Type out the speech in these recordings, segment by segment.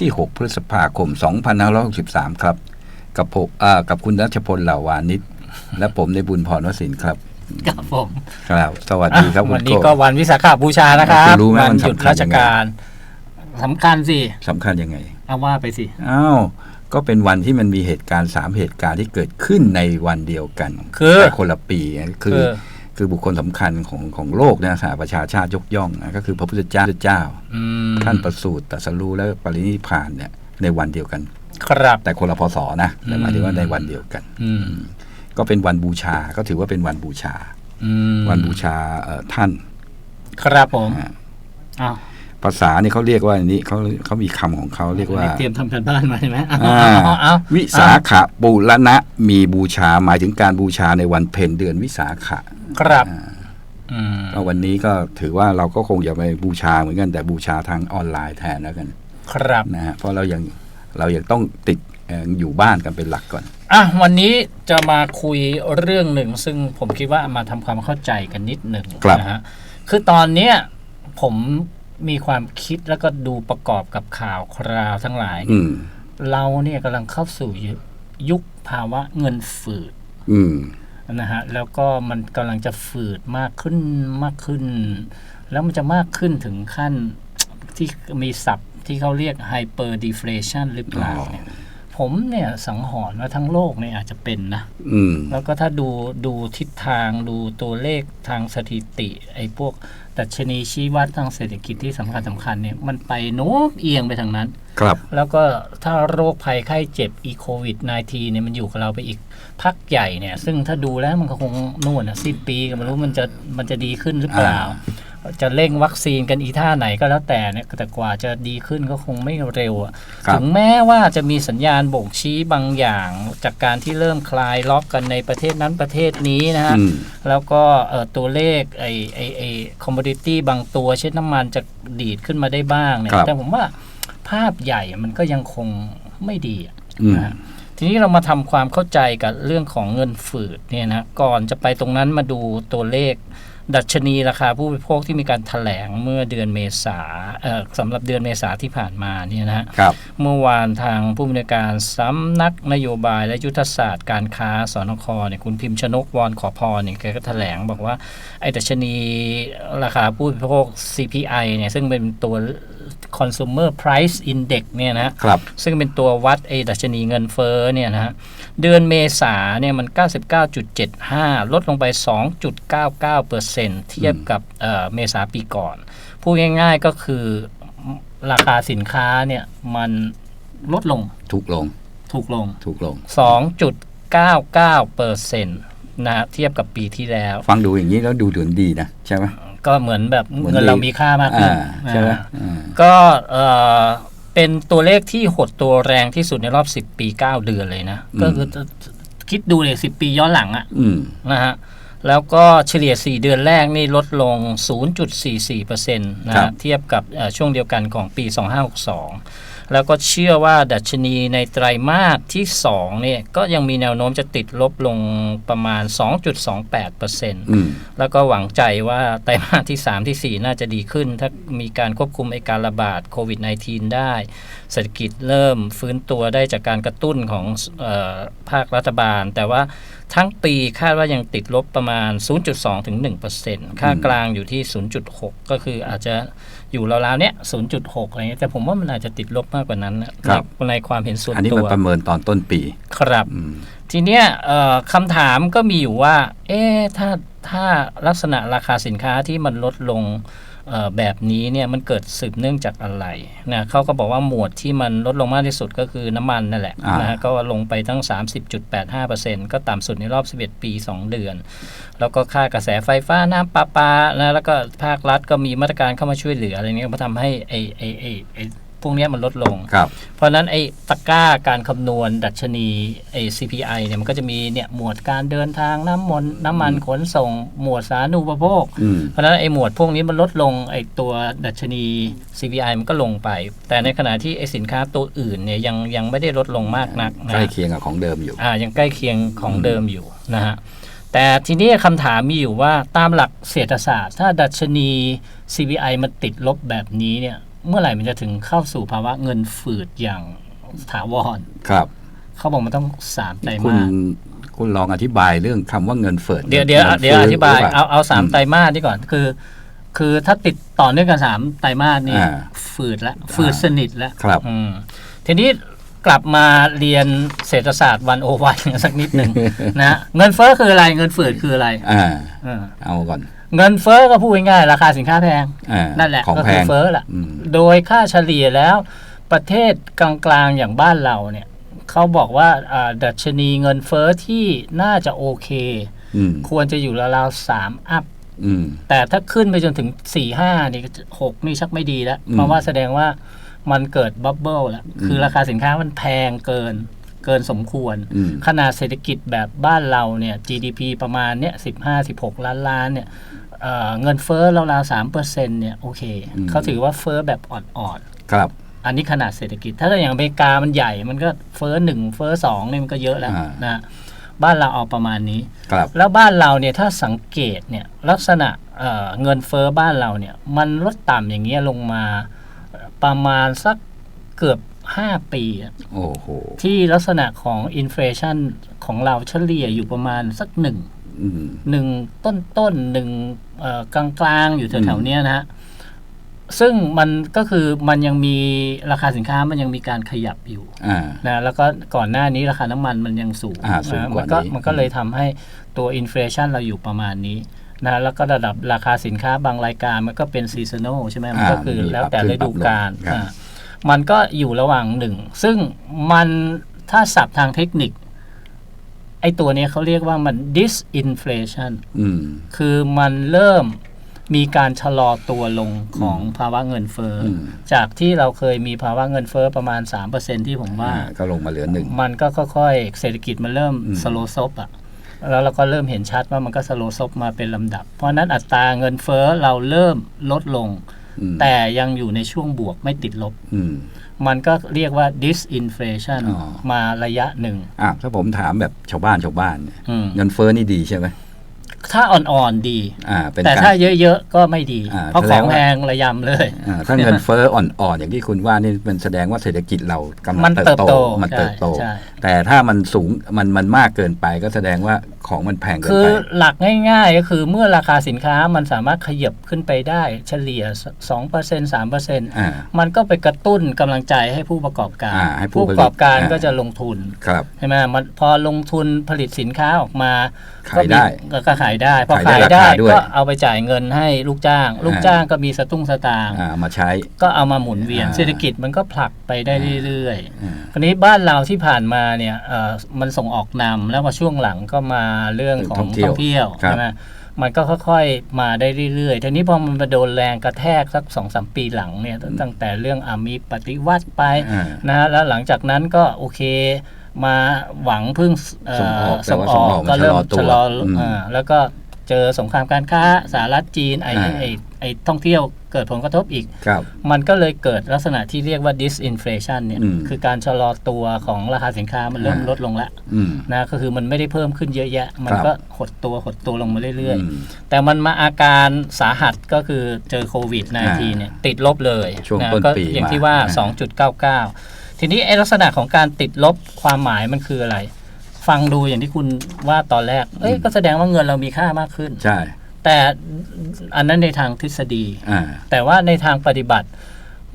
ที่ 6 พฤษภาคม 2563 ครับ กับผมอ่ากับคุณรัชพลเหล่าวานิชและผมในบุญพรวสินครับครับผมครับสวัสดีครับคุวัณนนี้โก้ก็วันวิสาขบูชานะครับคุณรู้ไหมวัมันหยุดสำคัญราชการสำคัญสิสำคัญยังไงเอาว่าไปสิอ้าวก็เป็นวันที่มันมีเหตุการณ์3เหตุการณ์ที่เกิดขึ้นในวันเดียวกันคือแต่คนละปีคือคือ คือบุคคลสำคัญของของโลกนะสหประชาชาติยกย่องนะก็คือพระพุทธเจ้าเจ้าอืมท่านประสูติตรัสรู้และปรินิพพานเนี่ยในวันเดียวกัน ครับ แต่คนละพศนะแต่หมายถึงว่าในวันเดียวกันอืมก็เป็นวันบูชาก็ถือว่าเป็นวันบูชาอืมวันบูชาเอ่อท่าน ครับผมอ่าอ้าว ภาษานี่เขาเรียกว่าอันนี้เขาเขามีคำของเขาเรียกว่า เตรียมทำการบ้านมาใช่ไหมเอาอ่าเอาเอาวิสาขบูรณะมีบูชาหมายถึงการบูชาในวันเพ็ญเดือนวิสาขะครับอืมก็วันนี้ก็ถือว่าเราก็คงจะไปบูชาเหมือนกัน แต่บูชาทางออนไลน์แทนแล้วกัน ครับนะฮะเพราะเรายังเรายังต้องติดเอ่ออยู่บ้านกันเป็นหลักก่อนอะวันนี้จะมาคุยเรื่องหนึ่ง ซึ่งผมคิดว่ามาทำความเข้าใจกันนิดหนึ่งครับนะฮะคือตอนเนี้ยผม มีความคิดแล้วก็ดูประกอบกับข่าวคราวทั้งหลายอืมเราเนี่ยกำลังเข้าสู่ยุคภาวะเงินฝืดอืมนะฮะแล้วก็มันกำลังจะฝืดมากขึ้นมากขึ้น แล้วมันจะมากขึ้นถึงขั้นที่มีศัพท์ที่เขาเรียก hyper deflation หรือเปล่าเนี่ยผมเนี่ยสังหรณ์ว่าทั้งโลกเนี่ยอาจจะเป็นนะอืมแล้วก็ถ้าดูดูทิศทางดูตัวเลขทางสถิติ ไอ้พวก ดัชนีชี้วัดทางเศรษฐกิจที่สำคัญสำคัญเนี่ยมันไปโน้มเอียงไปทางนั้น ครับ แล้วก็ถ้าโรคภัยไข้เจ็บอีโควิด -19 เนี่ยมันอยู่กับเราไปอีกพักใหญ่เนี่ย ซึ่งถ้าดูแล้วมันก็คงนู่นอะสิ้นปีก็ไม่รู้มันจะมันจะดีขึ้นหรือเปล่า จะเร่งวัคซีนกันอีท่าไหนก็แล้วแต่เนี่ยแต่กว่าจะดีขึ้นก็คงไม่เร็วอะครับถึงแม้ว่าจะมีสัญญาณบ่งชี้บางอย่าง จากการที่เริ่มคลายล็อกกันในประเทศนั้นประเทศนี้นะฮะอืมแล้วก็เอ่อตัวเลขไอไอไอคอมมดิตี้บางตัวเช่นน้ำมันจะดีดขึ้นมาได้บ้างเนี่ยครับแต่ผมว่าภาพใหญ่มันก็ยังคงไม่ดีอะอืมนะฮะทีนี้เรามาทำความเข้าใจกับเรื่องของเงินฝืดเนี่ยนะก่อนจะไปตรงนั้นมาดูตัวเลข ดัชนีราคาผู้บริโภคที่มีการถแถลงเมื่อเดือนเมษาเอ่อสำหรับเดือนเมษาที่ผ่านมาเนี่ยนะฮะครับเมื่อวานทางผู้บริการสำนักนโยบายและยุทธศาสตร์การค้าสนคเนี่ยคุณพิมพ์ชนกวอนขอพรเนี่ยแกก็แถลงบอกว่าไอ้ดัชนีราคาผู้บริโภค CPI เนี่ยซึ่งเป็นตัว consumer price index เนี่ยนะฮะครับซึ่งเป็นตัววัดไอ้ดัชนีเงินเฟ้อเนี่ยนะฮะเดือนเมษาเนี่ยมัน 99.75 ลดลงไป 2.99เปอร์เซ็นเทียบกับเอ่อเมษาปีก่อน พูดง่ายๆก็คือราคาสินค้าเนี่ยมันลดลง ถูกลง ถูกลง ถูกลง 2.99เปอร์เซ็นต์นะฮะเทียบกับปีที่แล้ว ฟังดูอย่างนี้แล้วดูถึงดีนะ ใช่ไหม ก็เหมือนแบบเหมือนเงินเรามีค่ามากขึ้นอ่าใช่ไหมอ่าอ่าก็เอ่อเป็นตัวเลขที่หดตัวแรงที่สุดในรอบ 10 ปี 9 เดือนเลยนะ ก็คือคิดดูเลย10ปีย้อนหลังอะอืมนะฮะแล้วก็เฉลี่ย 4 เดือนแรกนี่ลดลง 0.44%นะครัฮะบเทียบกับเอ่อช่วงเดียวกันของปี 2562 แล้วก็เชื่อว่าดัชนีในไตรมาสที่2เนี่ยก็ยังมีแนวโน้มจะติดลบลงประมาณ 2.28%อืมแล้วก็หวังใจว่าไตรมาสที่ 3 ที่ 4 น่าจะดีขึ้น ถ้ามีการควบคุมไอการระบาดโควิด -19 ได้ เศรษฐกิจเริ่มฟื้นตัวได้จากการกระตุ้นของเออภาครัฐบาล แต่ว่าทั้งปีคาดว่ายังติดลบประมาณ 0.2ถึง1%ค่ากลางอยู่ที่ 0.6 ก็คืออาจจะ อยู่ราวๆเนี้ย0.6อะไรเงี้ยแต่ผมว่ามันอาจจะติดลบมากกว่านั้นนะครับในในความเห็นส่วนอันนี้ตัมันวประเมินตอนต้นปี ครับอืมทีเนี้ยเอ่อคำถามก็มีอยู่ว่า เอ๊ะถ้าถ้าลักษณะราคาสินค้าที่มันลดลงเอ่อ แบบนี้เนี่ยมันเกิดสืบเนื่องจากอะไรนะเขาก็บอกว่าหมวดที่มันลดลงมากที่สุดก็คือน้ำมันนั่นแหละอ่านนะฮะก็ลงไปตั้ง 30.85%ก็ต่ำสุดในรอบ 11 ปี 2 เดือน แล้วก็ค่ากระแสไฟฟ้าน้ำประปานะแล้วก็ภาครัฐก็มีมาตรการเข้ามาช่วยเหลืออะไรเงี้ยมาทำให้ไอ้ไอ้ไอ้ไอ้ พวกเนี้ยมันลดลงครับเพราะฉะนั้นไอ้ตะกร้าการคำนวณดัชนีไอ้ CPI เนี่ยมันก็จะมีเนี่ยหมวดการเดินทางน้ำมันน้ำมันขนส่ง หมวดสาธารณูปโภคอืมเพราะฉะนั้นไอ้หมวดพวกนี้มันลดลงไอ้ตัวดัชนี CPI มันก็ลงไป แต่ในขณะที่ไอ้สินค้าตัวอื่นเนี่ยยังยังไม่ได้ลดลงมากนักนะใกล้เคียงกับของเดิมอยู่อ่ายังใกล้เคียงของเดิมอยู่นะฮะแต่ทีนี้คำถามมีอยู่ว่าตามหลักเศรษฐศาสตร์ ถ้าดัชนี CPI มันติดลบแบบนี้เนี่ย เมื่อไหร่มันจะถึงเข้าสู่ภาวะเงินฝืดอย่างถาวรครับ เขาบอกมันต้องสามไตรคุณมาสคุณลองอธิบายเรื่องคำว่าเงินเฟ้อเดี๋ยวเดี๋ยวงินเดี๋ยวฟื้อธิบายหรืปล่เอาเอาสามมไตรมาสนี่ก่อนคือ คือถ้าติดต่อเนื่องกันสามไตรมาสนี่อ่าฝืดละฝืดสนิทแล้วครับอืมทีนี้กลับมาเรียนเศรษฐศาสตร์วันโอวันสักนิดหนึ่งนะเงินเฟ้อคืออะไรเงินฝืดคืออะไรอ่าเออเอาก่อน เงินเฟ้อก็พูดง่ายๆราคาสินค้าแพง อ่านั่นแหละของก็แพคือง เฟ้อแหละอืม โดยค่าเฉลี่ยแล้วประเทศกลางๆอย่างบ้านเราเนี่ยเขาบอกว่าอ่าดัชนีเงินเฟ้อที่น่าจะโอเค อืมควรจะอยู่ราวๆสามอัพ อืม แต่ถ้าขึ้นไปจนถึงสี่ห้านี่หกนี่ชักไม่ดีแล้ว อืมเพราะว่าแสดงว่ามันเกิดบับเบิลแล้ว อืมคือราคาสินค้ามันแพงเกินเกินสมควร อืม ขนาดเศรษฐกิจแบบบ้านเราเนี่ย GDP ประมาณเนี่ยสิบห้าสิบหกล้านล้านเนี่ย เอ่อเงินเฟ้อราวๆสามเปอร์เซ็นต์เนี่ยโอเคอืมเขาถือว่าเฟ้อแบบอ่อนครับๆอันนี้ขนาดเศรษฐกิจ ถ้าอย่างอเมริกามันใหญ่มันก็เฟ้อหนึ่งเฟ้อสองเนี่ยมันก็เยอะแล้วอ่านนะบ้านเราเอาประมาณนี้ครับแล้วบ้านเราเนี่ยถ้าสังเกตเนี่ยลักษณะเอ่อเงินเฟอ้อบ้านเราเนี่ยมันลดต่ำอย่างเงี้ยลงมาประมาณสักเกือบ 5 ปีอะโอ้โหที่ลักษณะของอินฟล t ชันของเราเฉลี่ยอยู่ประมาณสักหนึ่งอืม หนึ่งต้นต้นหนึ่งเอ่อกลางกลางๆอยู่แถวๆเนี้ยนะฮะซึ่งมันก็คือมันยังมีราคาสินค้ามันยังมีการขยับอยู่อ่านะแล้วก็ก่อนหน้านี้ราคาน้ำมันมันยังสูงอ่าสูงนะกว่ามันก็นี้มันก็เลยทำให้ตัวอินฟล t ชันเราอยู่ประมาณนี้นะแล้วก็ระดับราคาสินค้าบางรายการมันก็เป็นซีซันอลใช่ไหมมันก็คือมีแล้วแต่ปรับขึ้ฤนดูกาลปรับลงครับอ่ามันก็อยู่ระหว่างหนึ่ง ซึ่งมันถ้าศัพท์ทางเทคนิค ไอตัวเนี้ยเขาเรียกว่ามัน disinflation อืมคือมันเริ่มมีการชะลอตัวลงของภาวะเงินเฟ้ออมจากที่เราเคยมีภาวะเงินเฟ้อประมาณ 3%ที่ผมว่าอ่าก็ลงมาเหลือหนึ่งมันก็ค่อยๆ เศรษฐกิจมันเริ่มอืมสโลซบอะแล้วเราก็เริ่มเห็นชัดว่ามันก็สโลซบมาเป็นลำดับ เพราะฉะนั้นอัตราเงินเฟ้อเราเริ่มลดลงอืม แต่ยังอยู่ในช่วงบวกไม่ติดลบอืมมันก็เรียกว่า disinflation อ๋อมาระยะหนึ่งอะถ้าผมถามแบบชาวบ้านชาวบ้านเนี่ยอืมเงินเฟ้อนี่ดีใช่ไหมถ้าอ่อนๆดีอ่าเป็นแต่การถ้าเยอะๆก็ไม่ดีอ่าเพราะแสขดองงว่าแพงระยำเลยอ่าถ้าเงินเฟ้ออ่อนๆ อย่างที่คุณว่านี่มันแสดงว่าเศรษฐกิจเรากำลัมังนเติบโตเติบโต มันใช่เติบโตใช่ แต่ถ้ามันสูงมันมันมากเกินไปก็แสดงว่าของมันแพงเกินคือไปหลักง่ายๆ ก็คือเมื่อราคาสินค้ามันสามารถขยับขึ้นไปได้เฉลี่ย 2% 3%อ่ามันก็ไปกระตุ้นกำลังใจให้ผู้ประกอบการอ่าให้ผู้ผู้ประกอบการผลิตอ่าก็จะลงทุนครับใช่ไหมมันพอลงทุนผลิตสินค้าออกมาขายได้ก็มีก็ขายได้ พอขายได้ขายได้ราคาด้วยก็เอาไปจ่ายเงินให้ลูกจ้าง ลูกอ่าจ้างก็มีสตุ้งสตางค์อ่ามาใช้ ก็เอามาหมุนเวียนอ่าเศรษฐกิจมันก็ผลักไปได้เรื่อยๆอ่าคราวนี้บ้านเราที่ผ่านมาเนี่ยเอ่อมันส่งออกนำแล้วพอช่วงหลังก็มาเรื่องของท่องเที่ยวท่องเที่ยวครับใช่ไหมมันก็ค่อยๆ มาได้เรื่อยๆ ทีนี้พอมันมาโดนแรงกระแทกสักสองสามปีหลังเนี่ยตั้งแต่เรื่องอามีปฏิวัติไปอ่านะฮะแล้วหลังจากนั้นก็โอเคมาหวังพึ่งเอ่ส่งออกแต่ส่งว่าอส่งออกอกมันก็เริ่มชะชะลลออตัวอืมอ่าแล้วก็ เจอสงครามการค้าสหรัฐจีนไอ้อ่าไอ้ไอ้ท่องเที่ยวเกิดผลกระทบอีกครับมันก็เลยเกิดลักษณะที่เรียกว่า disinflation เนี่ยอืมคือการชะลอตัวของราคาสินค้ามันเริ่มอ่าลดลงแล้วอืมนะก็คือมันไม่ได้เพิ่มขึ้นเยอะแยะ มันครับก็หดตัวหดตัวลงมาเรื่อยอืมๆแต่มันมาอาการสาหัสก็คือเจอโควิด -19 เนี่ยติดลบเลยช่วงนะต้นก็ปีอย่างมาที่ว่าอ่า 2.99 ทีนี้ไอ้ลักษณะของการติดลบความหมายมันคืออะไร ฟังดูอย่างที่คุณว่าตอนแรก เอ้ยก็แสดงว่าเงินเรามีค่ามากขึ้น ใช่ แต่อันนั้นในทางทฤษฎีอ่าแต่ว่าในทางปฏิบัติ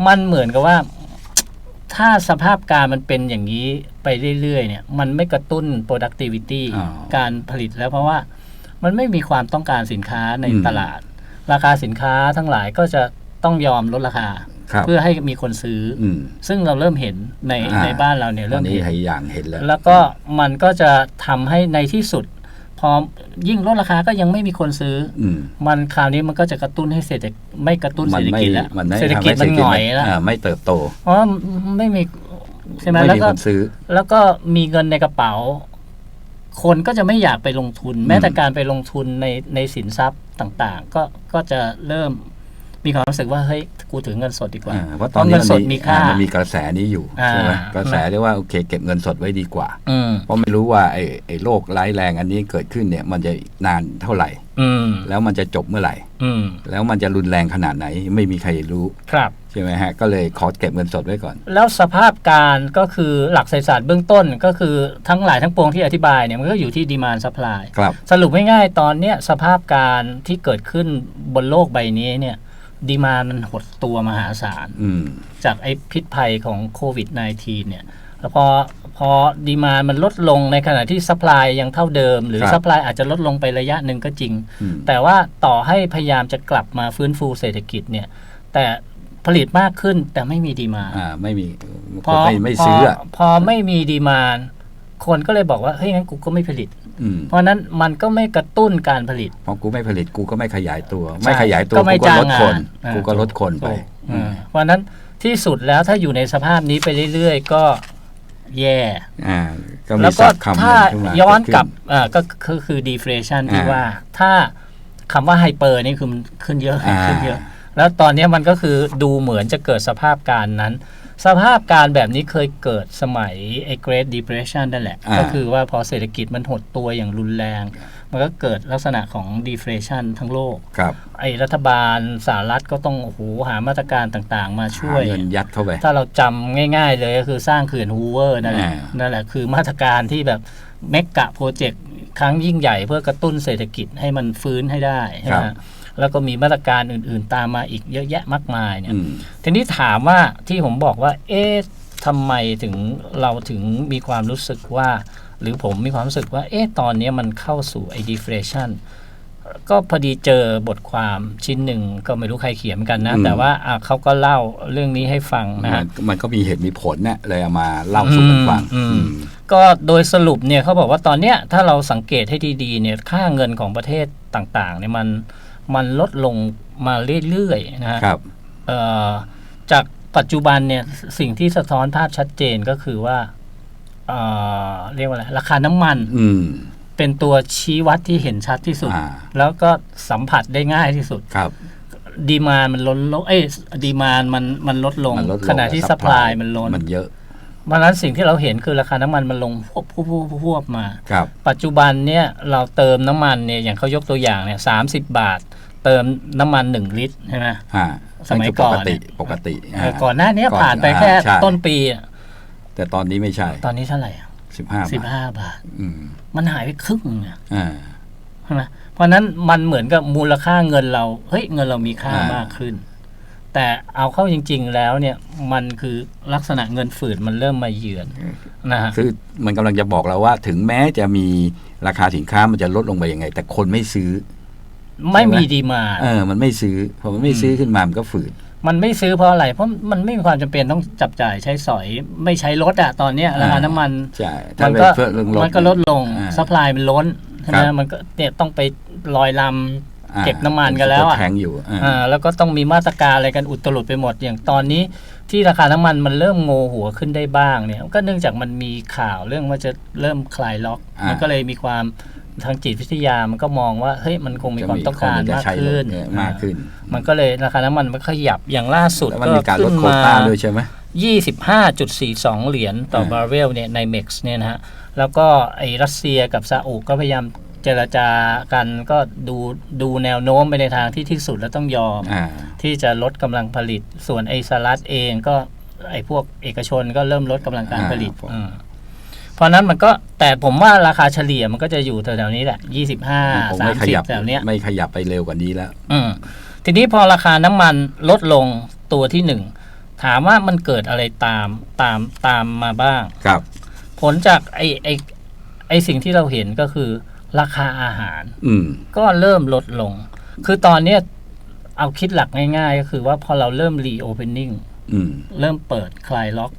มันเหมือนกับว่า ถ้าสภาพการมันเป็นอย่างนี้ไปเรื่อยๆ เนี่ย มันไม่กระตุ้น productivity อ๋อการผลิตแล้วเพราะว่ามันไม่มีความต้องการสินค้าในอืมตลาด ราคาสินค้าทั้งหลายก็จะต้องยอมลดราคาครับ เพื่อให้มีคนซื้อออืมซึ่งเราเริ่มเห็นในอ่าในบ้านเราเนี่ยตอเริ่นมนี้เห็นให้อย่างเห็นแล้ว แล้วก็มันก็จะทำให้ในที่สุดพอยิ่งลดราคาก็ยังไม่มีคนซื้ออืมมันคราวนี้มันก็จะกระตุ้นให้เศรษฐไม่กระตุ้นมัเศรษฐไม่กิจแล้วมันไม่เศรษฐกิจทำให้มันหงอยแล้วาไม่เติบโตเพราะว่าไม่มีใช่ไหมไม่แล้วมีก็คนซื้อ แล้วก็มีเงินในกระเป๋า คนก็จะไม่อยากไปลงทุน แม้แต่การไปลงทุนในในสินทรัพย์ต่าง ๆ ก็ก็จะเริ่ม มีความรู้สึกว่าเฮ้ยกูถือเงินสดดีกว่าอ่าเพราะตอนนี้เงินมันสดมีมีค่าอ่ามันมีกระแสนี้อยู่อ่าใช่ไหมกระแสเรียกว่าโอเคเก็บเงินสดไว้ดีกว่าอืมเพราะไม่รู้ว่าไอ้ไอ้โรคร้ายแรงอันนี้เกิดขึ้นเนี่ย มันจะนานเท่าไหร่อืมแล้วมันจะจบเมื่อไหร่อืมแล้วมันจะรุนแรงขนาดไหน ไม่มีใครรู้ครับใช่ไหมฮะก็เลยขอเก็บเงินสดไว้ก่อน แล้วสภาพการก็คือหลักเศรษฐศาสตร์เบื้องต้นก็คือทั้งหลายทั้งปวงที่อธิบายเนี่ยมันก็อยู่ที่ดีมานซัพพลายครับสรุปง่ายๆตอนเนี้ยสภาพการที่เกิดขึ้นบนโลกใบนี้เนี่ย ดีมานมันหดตัวมหาศาลอืมจากไอ้พิษภัยของโควิด -19 เนี่ยแล้วพอพอดีมานมันลดลงในขณะที่ซัพพลายยังเท่าเดิม หรือครับซัพพลายอาจจะลดลงไประยะหนึ่งก็จริงอืมแต่ว่าต่อให้พยายามจะกลับมาฟื้นฟูเศรษฐกิจเนี่ย แต่ผลิตมากขึ้นแต่ไม่มีดีมานอ่าไม่มีพอไม่ไม่ซื้ออะพพอไม่มีดีมาน คนก็เลยบอกว่าเฮ้ยงั้นกูก็ไม่ผลิตอืมเพราะฉะนั้นมันก็ไม่กระตุ้นการผลิตพอกูไม่ผลิตกูก็ไม่ขยายตัวใช่ไม่ขยายตัวก็ไม่กูก็ลดจ้างงานคนอ่ากูก็ลดคนไปถูกอ่าเพราะฉะนั้นที่สุดแล้วถ้าอยู่ในสภาพนี้ไปเรื่อยๆก็แย่อ่าก็มีแล้วก็ศัพท์คำหนึ่ถ้างขึ้นมาย้อนเดขึ้กลับอ่าก็คือคือ deflation ที่อ่าว่าถ้าคำว่าไฮเปอร์นี่คือมันขึ้นเยอะอ่าขึ้นเยอะ แล้วตอนนี้มันก็คือดูเหมือนจะเกิดสภาพการนั้น สภาพการแบบนี้เคยเกิดสมัยไอ้ Great Depression นั่นแหละอ่าก็คือว่าพอเศรษฐกิจมันหดตัวอย่างรุนแรง มันก็เกิดลักษณะของ deflation ทั้งโลกครับไอ้รัฐบาลสหรัฐก็ต้องโอ้โหหามาตรการต่างๆ มาช่วยหาเงินยัดเข้าไป ถ้าเราจำง่ายๆเลยก็คือสร้างเขื่อนฮูเวอร์นั่นแหละอ่านั่นแหละคือมาตรการที่แบบเมกะโปรเจกต์ครั้งยิ่งใหญ่เพื่อกระตุ้นเศรษฐกิจให้มันฟื้นให้ได้ใช่ไหม แล้วก็มีมาตรการอื่น ๆ ตามมาอีกเยอะแยะมากมายเนี่ยอืมทีนี้ถามว่าที่ผมบอกว่า เอ๊ะทำไมถึงเราถึงมีความรู้สึกว่า หรือผมมีความรู้สึกว่า เอ๊ะตอนนี้มันเข้าสู่ไอ้ deflation ก็พอดีเจอบทความชิ้นหนึ่งก็ไม่รู้ใครเขียนเหมือนกันนะอืมแต่ว่าอะเขาก็เล่าเรื่องนี้ให้ฟังนะมัฮะนมันก็มีเหตุมีผลเนี่ยเลยเอามาเล่าสู่กันฟังอืมอืมก็โดยสรุปเนี่ยเขาบอกว่าตอนเนี้ยถ้าเราสังเกตให้ดีๆเนี่ยค่าเงินของประเทศต่างๆเนี่ยมัน มันลดลงมาเรื่อยๆนะฮะครับเอ่อจากปัจจุบันเนี่ยสิ่งที่สะท้อนภาพชัดเจนก็คือว่าเอ่อเรียกว่าอะไรราคาน้ำมันอืมเป็นตัวชี้วัดที่เห็นชัดที่สุดอ่าแล้วก็สัมผัสได้ง่ายที่สุดครับ ดีมานมันลดลงเอ้ยดีมานมันมันลดลงมันลดลงขณะที่แต่สป supply ายมันล้นมันเยอะเพราะฉะนั้นสิ่งที่เราเห็นคือราคาน้ำมันมันลงพวบพวบพวบพวบมาครับปัจจุบันเนี่ยเราเติมน้ำมันเนี่ยอย่างเขายกตัวอย่างเนี่ยสาบาท เติมน้ำมันหนึ่งลิตรใช่ไหมอ่าสมัยก่อนปกติเนี่ยปกติเออก่อนหน้านี้ก่อนผ่านไปแค่อ่าใช่ต้นปีอะแต่ตอนนี้ไม่ใช่ ตอนนี้เท่าไหร่สิบห้าสิบบาทห้าบาทอืมมันหายไปครึ่งอะอ่าใช่ไหมเพราะฉะนั้นมันเหมือนกับมูลค่าเงินเราเฮ้ยเงินเรามีค่าอ่ามมากขึ้น แต่เอาเข้าจริง ๆ แล้วเนี่ยมันคือลักษณะเงินฝืดมันเริ่มมาเยือนนะฮะคือมันกำลังจะบอกเราว่า ถึงแม้จะมีราคาสินค้ามันจะลดลงไปยังไง แต่คนไม่ซื้อ ไม่มีใช่ไหมดีมาเออ มันไม่ซื้อพอมันไม่ซื้อขึ้นมามันก็ฝืดมันไม่ซื้อเพราะอะไรเพราะมันไม่มีความจำเป็นต้องจับจ่ายใช้สอย ไม่ใช้รถอะตอนเนี้ยราคาอ่าน้ำมันใช่มัถ้านเป็นก็เพื่อเรื่องมันก็ลดลงอ่าซัพพลายมันล้นใช่ไหมครับมันก็เนี่ยต้องไปลอยลอ่าำเก็บน้ำมันกันแล้วอะแข็งอยู่อ่าอ่าแล้วก็ต้องมีมาตรการอะไรกันอุตลุดไปหมดอย่างตอนนี้ที่ราคาน้ำมันมันเริ่มโงหัวขึ้นได้บ้างเนี่ย ก็เนื่องจากมันมีข่าวเรื่องว่าจะเริ่มคลายล็อกอ่ามัมันก็เลยมีความ ทางจิตวิทยามันก็มองว่าเฮ้ยมันคงมีความต้องการจะมากใช้ขึ้นเยอะมากขึ้น มันก็เลยราคาน้ำมันมันขยับอย่างล่าสุดแล้วมันก็มีการลขึ้ดนโควมาต้าด้วยใช่ไหม25.42เหรียญต่ออ่าบาร์เรลเนี่ยในเม็กซ์เนี่ยนะฮะแล้วก็ไอ้รัสเซียกับซาอุก็พยายามเจรจากันก็ดูดูแนวโน้มไปในทางที่ที่สุดแล้วต้องยอมอ่าที่จะลดกำลังผลิต ส่วนไอ้สหรัฐเองก็ไอ้พวกเอกชนก็เริ่มลดกำลังการผลิตอ่าผมอืม เพราะนั้นมันก็แต่ผมว่าราคาเฉลี่ยมันก็จะอยู่แถวๆนี้แหละ25ผมไม่ขยับ30แถวเนี้ยไม่ขยับไปเร็วกว่านี้แล้ว อืมทีนี้พอราคาน้ำมันลดลงตัวที่หนึ่งถามว่ามันเกิดอะไรตามตามตามมาบ้าง ครับ ผลจากไอไอไอสิ่งที่เราเห็นก็คือราคาอาหาร อืมก็เริ่มลดลง คือตอนเนี้ยเอาคิดหลักง่ายๆ ก็คือว่าพอเราเริ่มรีโอเพนนิ่งอืมเริ่มเปิดคลายล็อก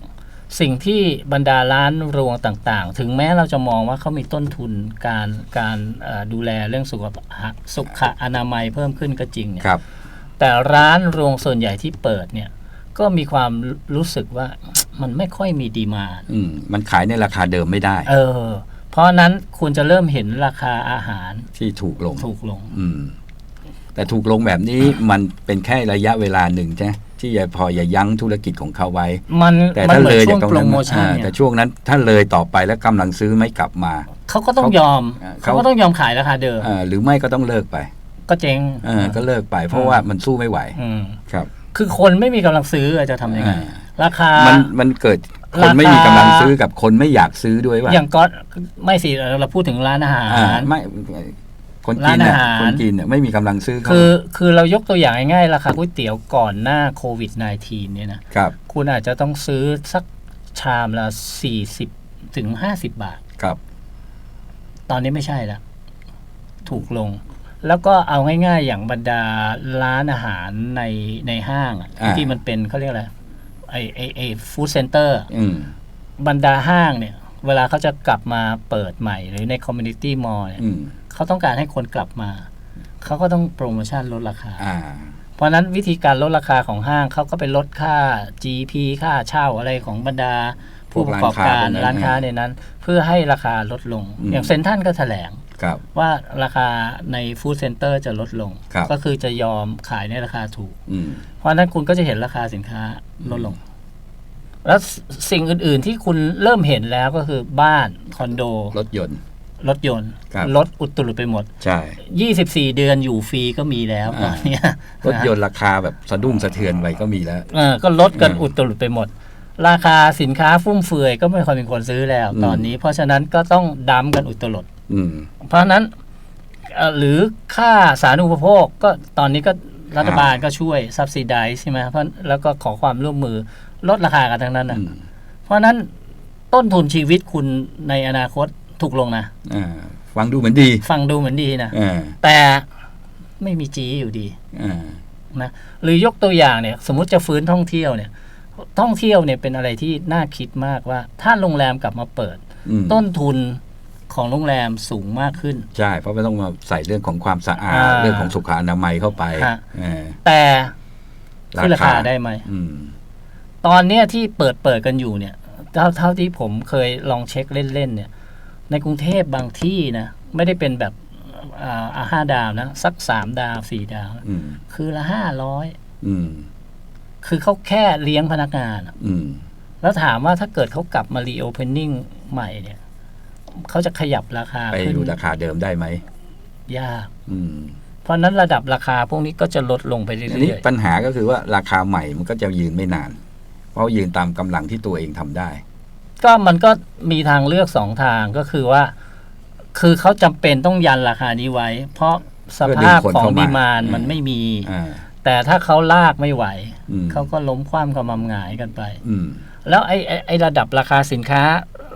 สิ่งที่บรรดาร้านรวงต่างๆ ถึงแม้เราจะมองว่าเขามีต้นทุนการการเอ่อดูแลเรื่องสุขภาพสุขอนามัยเพิ่มขึ้นก็จริงเนี่ยครับแต่ร้านรวงส่วนใหญ่ที่เปิดเนี่ยก็มีความรู้สึกว่ามันไม่ค่อยมีดีมานด์อืมมันขายในราคาเดิมไม่ได้ เออ เพราะนั้นคุณจะเริ่มเห็นราคาอาหารที่ถูกลงถูกลง อืม แต่ถูกลงแบบนี้มันเป็นแค่ระยะเวลาหนึ่งใช่ไหม ที่จะพอจะยั้งธุรกิจของเขาไว้ มันแต่มันถ้าเหมืเลอนยช่จาวกงตรงโปรนั้นโมชั่นอ่าเนี่แต่ยช่วงนั้นถ้าเลยต่อไปแล้วกำลังซื้อไม่กลับมา เขาก็ต้องยอมอ่าเขาเขาก็ต้องยอมขายราคาเดิมอ่าหรือไม่ก็ต้องเลิกไป ก็เจ๊งอ่าก็เลิกไป เพราะว่ามันสู้ไม่ไหวอืมครับ คือคนไม่มีกำลังซื้ออะจะทำยังไงอ่าราคา มันมันเกิดคนราคาไม่มีกำลังซื้อกับคนไม่อยากซื้อด้วยป่ะอย่างก็ไม่สิเราพูดถึงร้านอาหารอ่าไม่ คนจีนเนี่ยร้านอาหาร คนจีนเนี่ยไม่มีกำลังซื้อเขาคือคือเรายกตัวอย่างง่ายๆราคาก๋วยเตี๋ยวก่อนหน้าโควิด -19 เนี่ยนะครับคุณอาจจะต้องซื้อสักชามละ 40 ถึง 50 บาท ครับตอนนี้ไม่ใช่แล้ว ถูกลง แล้วก็เอาง่ายๆ อย่างบรรดาร้านอาหารในในห้างอะอ่าที่มันเป็นเขาเรียกอะไรไอไอไอฟู้ดเซ็นเตอร์ อืม บรรดาห้างเนี่ย เวลาเขาจะกลับมาเปิดใหม่หรือในคอมมูนิตี้มอลล์เนี่ย อืม เขาต้องการให้คนกลับมา เขาก็ต้องโปรโมชั่นลดราคา อ่า เพราะฉะนั้นวิธีการลดราคาของห้างเขาก็ไปลดค่า GP ค่าเช่าอะไรของบรรดา ผู้ประกอบการพวกร้านค้าพวกนั้นร้านค้าในนั้น เพื่อให้ราคาลดลง อืม อย่างเซ็นทรัลก็แถลง ครับ ว่าราคาในฟู้ดเซ็นเตอร์จะลดลง ครับ ก็คือจะยอมขายในราคาถูก อืม เพราะฉะนั้นคุณก็จะเห็นราคาสินค้าลดลง แล้วสสิ่งอื่น ๆ ที่คุณเริ่มเห็นแล้วก็คือบ้านคอนโด รถยนต์ รถยนต์ครับรถอุตลุดไปหมด ใช่ 24 เดือนอยู่ฟรีก็มีแล้วตอ่าอนเนี้ยรถยนต์ราคาแบบสะดุ้งสะเทือนไปก็มีแล้ว เออก็ลดกันอืมอุตลุดไปหมด ราคาสินค้าฟุ่มเฟือยก็ไม่ค่อยมีคนซื้อแล้ว อืม ตอนนี้ เพราะฉะนั้นก็ต้องดัมกันอุตลุด อืม เพราะฉะนั้นเอ่อหรือค่าสาธารณูปโภคก็ตอนนี้ก็รัฐบาลก็ช่วยซับซิไดใช่ไหมเพราะแล้วก็ขอความร่วมมือลดราคากันทั้งนั้นนะอืม เพราะฉะนั้นต้นทุนชีวิตคุณในอนาคต ถูกลงนะอ่าฟังดูเหมือนดี ฟังดูเหมือนดีนะอ่าแต่ไม่มีจีอยู่ดีอ่านะหรือยกตัวอย่างเนี่ย สมมุติจะฟื้นท่องเที่ยวเนี่ย ท่องเที่ยวเนี่ยเป็นอะไรที่น่าคิดมากว่า ถ้าโรงแรมกลับมาเปิดอืมต้นทุนของโรงแรมสูงมากขึ้น ใช่ เพราะไม่ต้องมาใส่เรื่องของความสะอาดอ่าเรื่องของสุขอนามัยเข้าไปฮะเออแต่ขึ้นราคาได้ไหมอืมตอนเนี้ยที่เปิดเปิดกันอยู่เนี่ยเท่าเท่าที่ผมเคยลองเช็คเล่นๆเนี่ย ในกรุงเทพบางที่นะไม่ได้เป็นแบบอ่าอ่าห้าดาวนะสักสามดาวสี่ดาวอืมคือละห้าร้อยอืมคือเขาแค่เลี้ยงพนักงานอะอืมแล้วถามว่าถ้าเกิดเขากลับมารีโอเพนนิ่งใหม่เนี่ยเขาจะขยับราคาไปขึ้นดูราคาเดิมได้ไหมยากอืมเพราะฉะนั้นระดับราคาพวกนี้ก็จะลดลงไปเรื่อันนี้อยปัญหาก็คือว่าราคาใหม่มันก็จะยืนไม่นาน เพราะยืนตามกำลังที่ตัวเองทำได้ๆ ก็มันก็มีทางเลือกสองทางก็คือว่า คือเขาจำเป็นต้องยันราคานี้ไว้ เพราะสภาพเพื่อดึงคนของเข้ามาดีมานอืมมันไม่มีอ่าแต่ถ้าเขาลากไม่ไหวอืมเขาก็ล้มคว่ำกำมำหงายกันไปอืมแล้วไอ้ไอ้ไอ้ระดับราคาสินค้า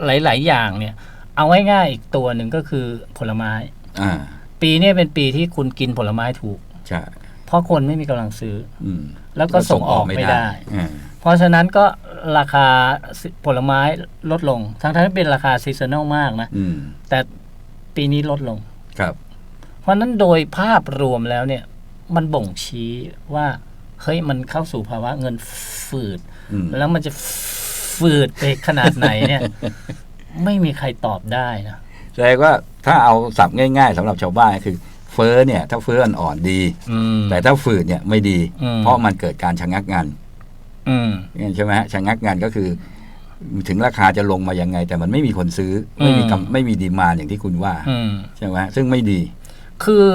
หลาย ๆ อย่างเนี่ย เอาง่ายๆอีกตัวหนึ่งก็คือผลไม้อ่าปีนี้เป็นปีที่คุณกินผลไม้ถูกใช่เพราะคนไม่มีกำลังซื้ออืมแล้วก็ส่งออกไม่ได้อ่า เพราะฉะนั้นก็ราคาผลไม้ลดลง ทั้งที่เป็นราคาซีซันแนลมากนะอืมแต่ปีนี้ลดลงครับ เพราะฉะนั้นโดยภาพรวมแล้วเนี่ย มันบ่งชี้ว่าเฮ้ยมันเข้าสู่ภาวะเงินฝืดอืมแล้วมันจะฝืดไปขนาดไหนเนี่ย ไม่มีใครตอบได้นะแสดงว่าถ้าเอาสับง่ายๆสำหรับชาวบ้านคือเฟ้อเนี่ย ถ้าเฟ้ออ่อนๆดีอืมแต่ถ้าฝืดเนี่ยไม่ดีอืมเพราะมันเกิดการชะงักงานอืม ใช่ไหมฮะชะงักงานก็คือ ถึงราคาจะลงมายังไง แต่มันไม่มีคนซื้อ ไม่มีอืมกำไม่มีดีมานอย่างที่คุณว่าอืมใช่ไหมซึ่งไม่ดี คือ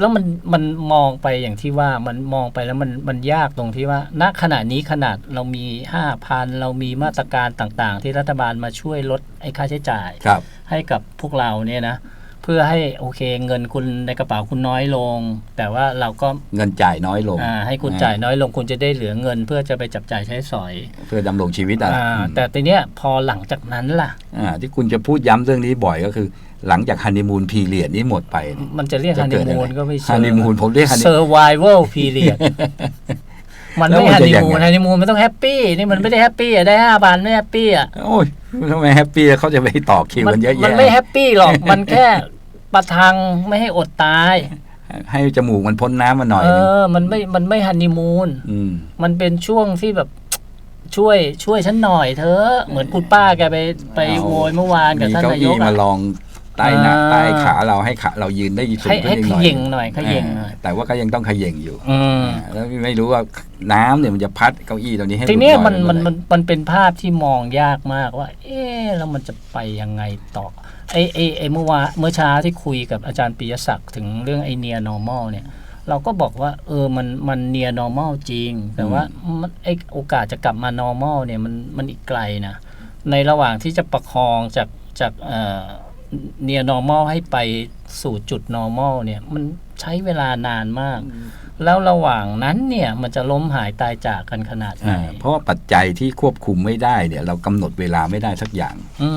แล้วมันมันมองไปอย่างที่ว่ามันมองไปแล้วมันมันยากตรงที่ว่า ณขณะนี้ขนาดเรามีห้าพันเรามีมาตรการต่างๆ ที่รัฐบาลมาช่วยลดไอ้ค่าใช้จ่ายครับให้กับพวกเราเนี่ยนะ เพื่อให้โอเคเงินคุณในกระเป๋าคุณน้อยลง แต่ว่าเราก็เงินจ่ายน้อยลงอ่าให้คุณจ่ายน้อยลงคุณจะได้เหลือเงิน เพื่อจะไปจับจ่ายใช้สอย เพื่อดำรงชีวิตอะอ่าอืมแต่ทีเนี้ยพอหลังจากนั้นล่ะอ่าที่คุณจะพูดย้ำเรื่องนี้บ่อยก็คือ หลังจากฮันนีมูนพีเรียดนี้หมดไปเนี่ยมันจะเรียกจะฮันเกินีดอะไรมูนก็ไม่เชิฮันนีมูนผมเรียกฮันนี survival period มันแล้วไม่มันฮันจะนียังมูนไงฮันนีมูนมันต้องแฮปปี้นี่มันไม่ได้แฮปปี้อะได้ห้าพันไม่แฮปปี้อะโอ้ย ทำไมแฮปปี้แล้วเขาจะไปต่อคิวมักันเยอะมัแยะไม่แฮปปี้หรอกมันแค่ประทังไม่ให้อดตาย ให้จมูกมันพ้นน้ำมาหน่อยเอนึงอมันไม่มันไม่ฮันนีมูนอืมมันเป็นช่วงที่แบบช่วยช่วยฉันหน่อยเธอะเหมือนคุณป้าแกไปไปเอาโวยเมื่อวานกับมีท่านายเก้านอี้กมาอะลอง ใต้หน้าอ่า ใต้ขาเราให้ขาเรายืนได้สูงให้ขึ้นให้อีกขหน่อย ย่งหน่อยขย่งหน่อยาแต่ว่าก็ยังต้องขย่งอยู่อืม อ่าแล้วไม่รู้ว่าน้ำเนี่ยมันจะพัดเก้าอี้ตัวนี้ให้ทีเนี้ยหลุดมันลอยมันไปมันมันเป็นภาพที่มองยากมากว่า เอ๊ะแล้วมันจะไปยังไงต่อไอไอไอเมื่อวานเมื่อเช้าที่คุยกับอาจารย์ปิยศักดิ์ถึงเรื่องไอเนีย normal เนี่ย เราก็บอกว่า เออมันมันเนีย normal จริง แต่ว่ามันไอโอกาสจะกลับมา normal เนี่ยมันมันอีกไกลนะ ในระหว่างที่จะประคองจากจากเอ่อ เนีย normal ให้ไปสู่จุด normal เนี่ยมันใช้เวลานานมาก แล้วระหว่างนั้นเนี่ยมันจะล้มหายตายจากกันขนาดไหนอ่าเพราะว่าปัจจัยที่ควบคุมไม่ได้เนี่ยเรากำหนดเวลาไม่ได้สักอย่าง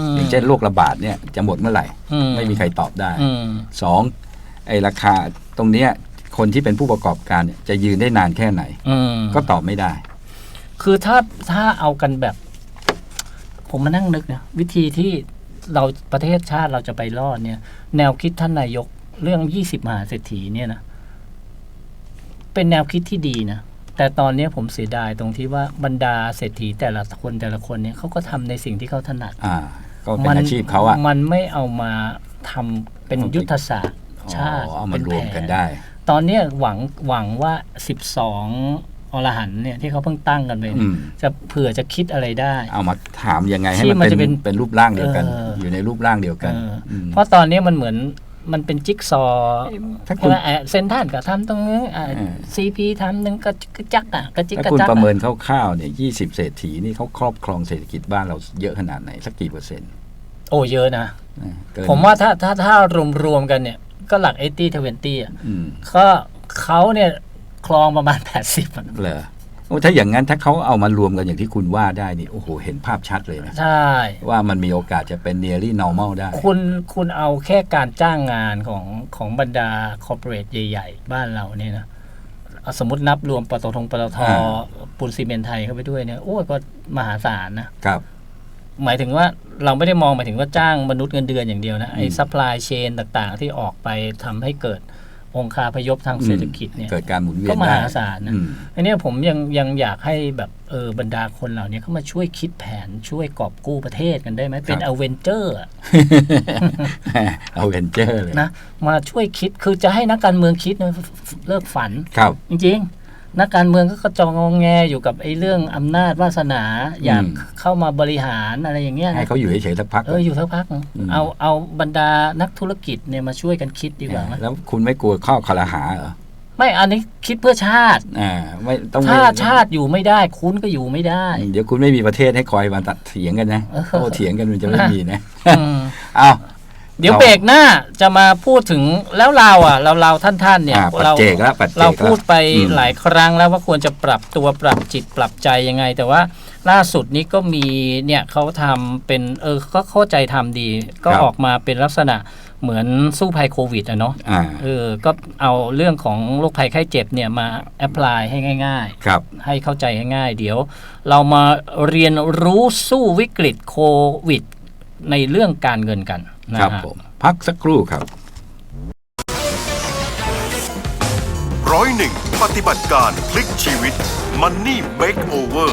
มอย่างเช่นโรคระบาดเนี่ยจะหมดเมื่อไหร่อืไม่มีใครตอบได้อืมสองไอ้ราคาตรงเนี้ยคนที่เป็นผู้ประกอบการเนี่ยจะยืนได้นานแค่ไหนอืมก็ตอบไม่ได้ คือถ้าถ้าเอากันแบบ ผมมานั่งนึกนะวิธีที่ เราประเทศชาติเราจะไปรอดเนี่ย แนวคิดท่านนายกเรื่องยี่สิบมหาเศรษฐีเนี่ยนะเป็นแนวคิดที่ดีนะแต่ตอนนี้ผมเสียดายตรงที่ว่าบรรดาเศรษฐีแต่ละคนแต่ละคนเนี่ยเขาก็ทำในสิ่งที่เขาถนัดอ่าก็เป็นอาชีพเขาอะมันไม่เอามาทำเป็นยุทธศาสตร์ชาติอ๋อเอามาป็รวมกันแผได้ ตอนเนี้ยหวังหวังว่าสิบส องอรหันต์เนี่ยที่เขาเพิ่งตั้งกันไปอืม จะเผื่อจะคิดอะไรได้ เอามาถามยังไงให้ที่มันมันเป็นจะเป็นเป็นรูปร่างเดียวกัน เอออ อยู่ในรูปร่างเดียวกันเอออม เพราะตอนนี้มันเหมือนมันเป็นจิ๊กซอว์ถ้าคุณใช่ไหมเอ่อเซนทรันก็ทำตรงนี้เออ ซีพีทำหนึ่งก็กระจักอะกระจิกถ้ากคุณระจักประอะเมินคร่าวๆเนี่ยยี่สิบเศรษฐีนี่เขาครอบครองเศรษฐกิจบ้านเราเยอะขนาดไหน สักกี่เปอร์เซ็นต์โอ้เยอะนะนะเกินผมว่าถ้าถ้าถ้ารวมรวมๆกันเนี่ย ก็หลัก 80 20อะอืม ก็เขาเนี่ย คลองประมาณ 80อะเหรอโอ้ถ้าอย่างนั้นถ้าเขาเอามารวมกันอย่างที่คุณว่าได้นี่โอ้โหเห็นภาพชัดเลยนะใช่ ว่ามันมีโอกาสจะเป็น nearly normal ได้ คุณคุณเอาแค่การจ้างงานของของบรรดาคอร์ปอเรทใหญ่ๆ บ้านเราเนี่ยนะเอาสมมตินับรวมปตทปตทอ่า ปูนซีเมนต์ไทยเข้าไปด้วยเนี่ยโอ้ยก็มหาศาลนะ ครับ หมายถึงว่าเราไม่ได้มองหมายถึงว่าจ้างมนุษย์เงินเดือนอย่างเดียวนะ ไอ้อืมซัพพลายเชนต่างๆ ที่ออกไปทำให้เกิด องคาพยพทางเศรษฐกิจเนี่ยเกิดการหมุนเวียก็นมได้หาศาลนะอืมอันเนี้ยผมยังยังอยากให้แบบเออบรรดาคนเหล่านี้เข้ามาช่วยคิดแผนช่วยกอบกู้ประเทศกันได้ไหมเป็นครับอเวนเจอร์เอาเวนเจอร์เลยนะมาช่วยคิดคือจะให้นักการเมืองคิดนะเลิกฝันครับจริงๆ นักการเมืองก็กระจองงอแงอยู่กับไอ้เรื่องอำนาจวาสนาอยากอืมเข้ามาบริหารอะไรอย่างเงี้ยนะให้เขาอยู่เฉยๆสักพักเอออยู่สักพักนึงอืมเอาเอาบรรดานักธุรกิจเนี่ยมาช่วยกันคิดดีกว่าไหมแล้วคุณไม่กลัวข้อคอรหาเหรอไม่อันนี้คิดเพื่อชาติอ่าไม่ต้องถ้าไม่ชาติอยู่ไม่ได้ คุณก็อยู่ไม่ได้ เดี๋ยวคุณไม่มีประเทศให้คอยมาตัดเถียงกันนะเออโต้เถียงกันมันจะไม่มีนะอืมเอา เดี๋ยวเราเบรกหน้าจะมาพูดถึงแล้วเราอะ เราเราท่านท่านๆเนี่ยอ่าปัจเราเจกแล้วปัจเจกเราแล้วพูดไปอืมหลายครั้งแล้วว่าควรจะปรับตัวปรับจิตปรับใจยังไง แต่ว่าล่าสุดนี้ก็มีเนี่ยเขาทำเป็นเออก็เข้าใจทำดี ก็ออกมาเป็นลักษณะเหมือนสู้ภัยโควิดอะเนาะอ่าเออก็เอาเรื่องของโรคภัยไข้เจ็บเนี่ยมาแอพพลายให้ง่ายครับๆให้เข้าใจง่ายๆเดี๋ยว เรามาเรียนรู้สู้วิกฤตโควิด ในเรื่องการเงินกันนะครับฮะผม พักสักครู่ครับ ร้อยหนึ่งปฏิบัติการพลิกชีวิต Money Makeover